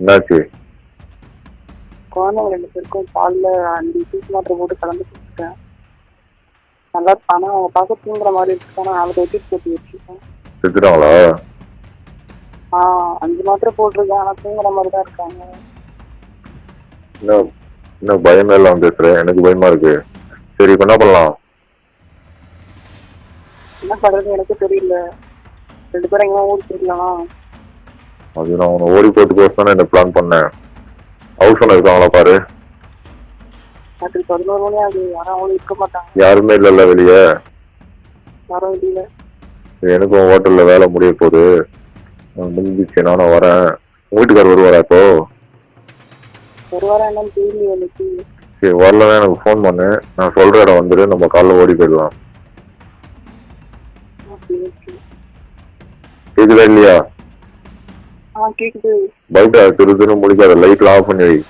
என்னாச்சு? குழந்தைங்க ரெண்டு பேருக்கும் பால்ல அஞ்சு பீஸ் மாத்திரை போட்டு கலந்து கொடுத்துருக்கேன் நல்லா ஆனா அவங்க பார்க்க தூங்குற மாதிரி இருக்கு ஆனா அதை வச்சுட்டு போட்டு வச்சிருக்கேன் செத்துட்டாங்களா? ஆ அஞ்சு மாத்திரை போட்டிருக்கேன். ஆனா தூங்குற மாதிரி தான் இருக்காங்க. என்ன என்ன பயமே இல்லாம பேசுற. எனக்கு பயமா இருக்கு. சரி இப்ப என்ன பண்ணலாம்? என்ன பண்றது எனக்கு தெரியல. ரெண்டு பேரும் எங்கேயும் ஊருக்கு போயிடலாம்? அது நான் உன்னை ஓடி போட்டு தானே இந்த பிளான் பண்ணேன். ஹவுஸ் ஓனர் இருக்காங்களா பாரு? யாரும் இல்லைல்ல வெளியே. எனக்கும் ஹோட்டல்ல வேலை முடிய போகுது. முடிஞ்சிச்சு நானும் வரேன். உங்க வீட்டுக்காரர் வருவாரா இப்போ? சரி வரலன்னா எனக்கு ஃபோன் பண்ணு. நான் சொல்ற இடம் வந்துரு. நம்ம காலைல ஓடி போயிடலாம். கேக்குதா இல்லையா? கேக்குது. பைக்கை திரு திரு முடிக்காத லைட்லாம் ஆஃப் பண்ணி வை.